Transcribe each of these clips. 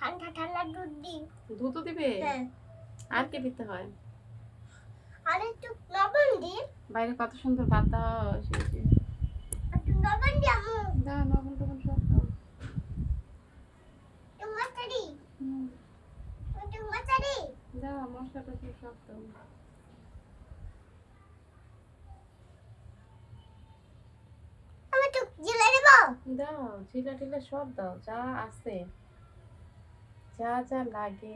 ঠান্ডা ঠান্ডা দুধ দিই। দুধও দিবে? হ্যাঁ। আর কি দিতে হয়? আর একটু লবণ বাইরে কত সুন্দর বাতাস একটু লবণ দাও। সব দাও। একটু সব জিলা টিলা সব দাও যা আছে। যা যা লাগে।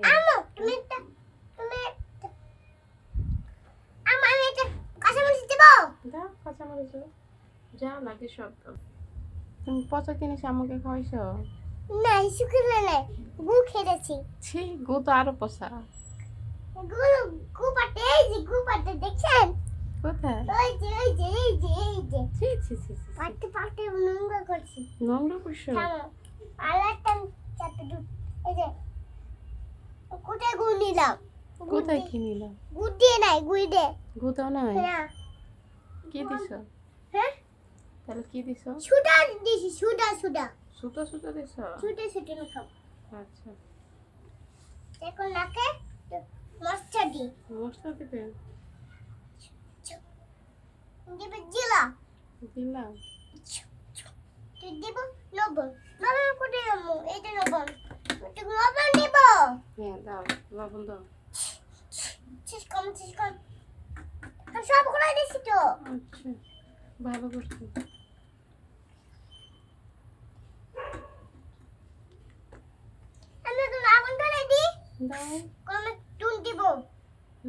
তুমি তুমি একটা- আম্মু কাঁচামরিচ দেবো? দাও কাঁচামরিচ যা লাগে সব তুমি পচা জিনিস আমাকে খাওয়াইছো? না শুকিয়ে নাই। গু খেয়েছি ছি গো তো আরও পচা। গু গু পাতে এই যে গু পাতে দেখছেন? কোথায়? ওই যে ওই যে এই যে এই যে। ছি ছি ছি নোংরা করছি। নোংরা করছ? থামো আর একটা চাপে দু এই যে কোথায় গু নিলাম। কোথায় কি নিলাম? গু নাই গু দিয়ে নাই? না কি দিছো? হ্যাঁ? তাহলে কি দিছো? সুডা দিছি সুডা সুডা সুতো সুতো দিছো? ছুটে ছুটে না খাও আচ্ছা। এখন নাকে মশলা দি মশলা দিবে দিবে জিলা? তুই দিব লবণ। লবণ কোথায় আম্মু? এইটা লবণ একটু লবণ দিব হ্যাঁ দাও লবণ দাও। শেষ কম শেষ কম। আমি সব করে দিছি তো। আচ্ছা ভালো করছ। আমি এখন আগুন ধরে দিই দাও। কমে টুন দিব।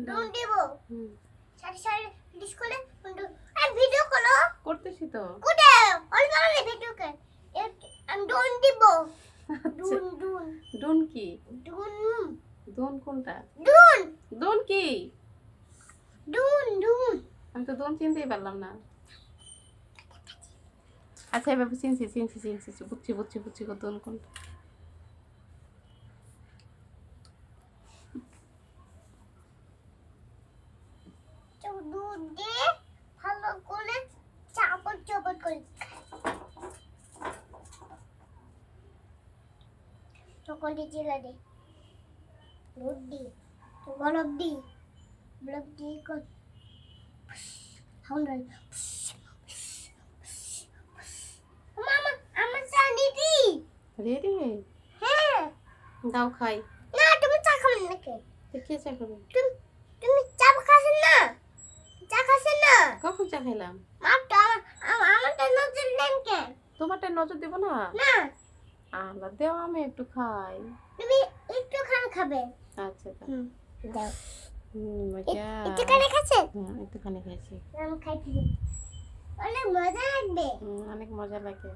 টুন দিব। হুম। সারি সারি ডিস করে আর ভিডিও করো। করতেছি তো। কোথায় অল্প ভিডিও কর আমি ডুন দিব। ডুন ডুন দোন। কি? ডুন কোনটা? ডুন দোন কি? ডুন ডুন আমি তো দোন চিনতেই পারলাম না। আচ্ছা এবার চিনছি চিনছি চিনছি বুঝছি বুঝছি বুঝছি দোন কোনটা। দুধ দিয়ে ভালো করে চাপড় চাপড় করে দে। দুধ দি মামা আমার চা রেডি? হ্যাঁ। দাও খাই। না তুমি চা খাবেন তো কে চা খাবে? তুমি তুমি চা খাচ্ছেন না? চা খাচ্ছেন না? কখন চা খেলাম মাপটা আমার আমারটা নজর দেন কেন? তোমারটা নজর দেবো না? না। আল্লাহ দেও আমি একটু খাই। তুমি একটু খান খাবে। আচ্ছা হুম দাও। মজা একটু খানে খাচ্ছেন হুম, একটুখানি খাইছি। আমি খাইছি। অনেক মজা লাগবে। অনেক মজা লাগে।